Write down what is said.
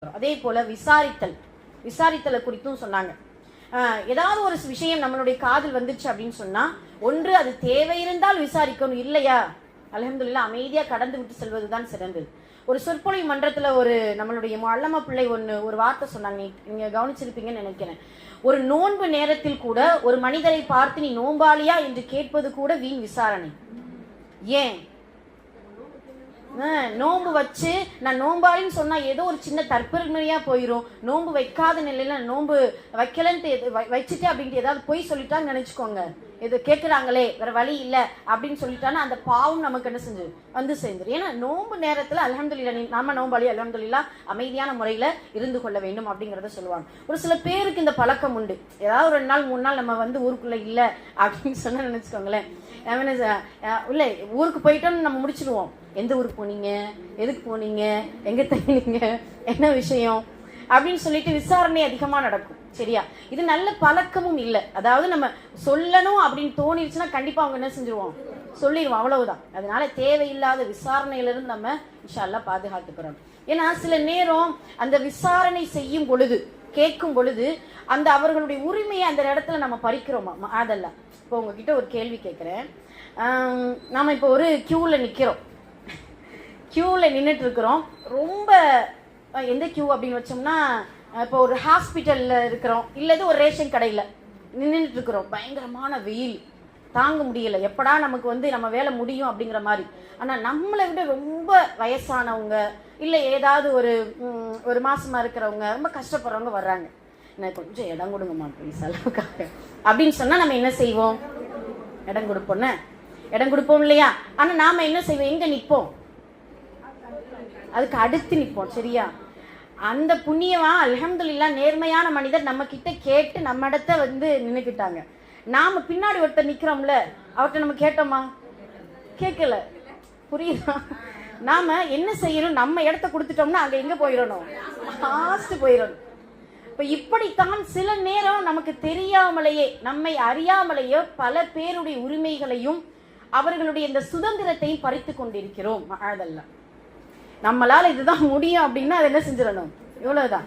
அதே போல விசாரித்தல். விசாரித்தலை குறித்தும் சொன்னாங்க. ஏதாவது ஒரு விஷயம் நம்மளுடைய காதில் வந்துருச்சு அப்படின்னு சொன்னா ஒன்று அது தேவை இருந்தால் விசாரிக்கணும் இல்லையா? அலமதுல்லா அமைதியா கடந்து விட்டு செல்வதுதான் சிறந்தது. ஒரு சொற்பொழி மன்றத்துல ஒரு நம்மளுடைய மல்லம பிள்ளை ஒன்று ஒரு வார்த்தை சொன்னாங்க. நீங்க கவனிச்சிருப்பீங்கன்னு நினைக்கிறேன். ஒரு நோன்பு நேரத்தில் கூட ஒரு மனிதரை பார்த்து நீ நோம்பாளியா என்று கேட்பது கூட வீண் விசாரணை. ஏன்? நோம்பு வச்சு நான் நோம்பாளின்னு சொன்னா ஏதோ ஒரு சின்ன தற்பெருமையா போயிரும். நோம்பு வைக்காத நிலையில நோம்பு வைக்கலன்ட்டு எது- வை- வச்சுட்டு அப்படின்ட்டு ஏதாவது போய் சொல்லிட்டான்னு நினைச்சுக்கோங்க. இது கேட்குறாங்களே வேற வழி இல்ல அப்படின்னு சொல்லிட்டானா அந்த பாவம் நமக்கு என்ன செஞ்சு? வந்து சேர்ந்துரும். ஏன்னா நோம்பு நேரத்துல அலமதுல்லா நாம நோம்பாளி அலமதுல்லா அமைதியான முறையில இருந்து கொள்ள வேண்டும் அப்படிங்கறத சொல்லுவாங்க. ஒரு சில பேருக்கு இந்த பழக்கம் உண்டு. ஏதாவது ஒரு ரெண்டு நாள் மூணு நாள் நம்ம வந்து ஊருக்குள்ள இல்ல அப்படின்னு சொன்னா நினைச்சுக்கோங்களேன். இல்லை இல்ல ஊருக்கு போயிட்டோம்னு நம்ம முடிச்சிடுவோம் எந்த ஊருக்கு போனீங்க? எதுக்கு போனீங்க? எங்க தங்கினீங்க? என்ன விஷயம்? அப்படின்னு சொல்லிட்டு விசாரணை அதிகமா நடக்கும். சரியா? இது நல்ல பழக்கமும் இல்லை. அதாவது நம்ம சொல்லணும் அப்படின்னு தோணிருச்சுன்னா கண்டிப்பா அவங்க என்ன செஞ்சிருவோம் சொல்லிடுவோம் அவ்வளவுதான். அதனால தேவையில்லாத விசாரணையிலிருந்து நம்ம இன்ஷால்லா பாதுகாத்துக்கிறோம். ஏன்னா சில நேரம் அந்த விசாரணை செய்யும் பொழுது கேட்கும் பொழுது அந்த அவர்களுடைய உரிமையை அந்த இடத்துல நம்ம பறிக்கிறோமா? ம- அதெல்லாம் இப்போ உங்ககிட்ட ஒரு கேள்வி கேட்குறேன் நாம இப்போ ஒரு க்யூவில் நிற்கிறோம் க்யூவில் நின்றுட்டு இருக்கிறோம் ரொம்ப எந்த க்யூ அப்படின்னு வச்சோம்னா இப்போ ஒரு ஹாஸ்பிட்டலில் இருக்கிறோம். இல்லது ஒரு ரேஷன் கடையில் நின்றுட்டு இருக்கிறோம் பயங்கரமான வெயில். தாங்க முடியலை. எப்படா நமக்கு வந்து நம்ம வேலை முடியும் அப்படிங்கிற மாதிரி. ஆனால் நம்மளை விட ரொம்ப வயசானவங்க இல்லை ஏதாவது ஒரு ஒரு மாசமாக இருக்கிறவங்க ரொம்ப கஷ்டப்படுறவங்க வர்றாங்க. நான் கொஞ்சம் இடம் கொடுங்கம்மா ப்ளீஸ் அளவுக்காக. அப்படின்னு சொன்னால் நம்ம என்ன செய்வோம்? இடம் கொடுப்போம்னு இடம் கொடுப்போம் இல்லையா? ஆனால் நாம் என்ன செய்வோம்? எங்கே நிற்போம் அதுக்கு அடுத்து நிற்போம் சரியா? அந்த புண்ணியவா அலமதுல்லா நேர்மையான மனிதர் நம்ம கிட்ட கேட்டு நம்ம இடத்த வந்து நினைக்கிட்டாங்க நாம பின்னாடி ஒருத்தர் நிக்கிறோம்ல அவர்கிட்ட நம்ம கேட்டோமா? கேட்கல. புரியுதா? நாம என்ன செய்யணும் நம்ம இடத்த கொடுத்துட்டோம்னா அங்க எங்க போயிடணும்? லாஸ்ட் போயிடணும். இப்ப இப்படித்தான் சில நேரம் நமக்கு தெரியாமலேயே நம்மை அறியாமலேயே பல பேருடைய உரிமைகளையும் அவர்களுடைய இந்த சுதந்திரத்தையும் பறித்து கொண்டிருக்கிறோம் அதெல்லாம் நம்மளால இதுதான் முடியும் அப்படின்னா அதை என்ன செஞ்சிடணும்? இவ்வளவுதான்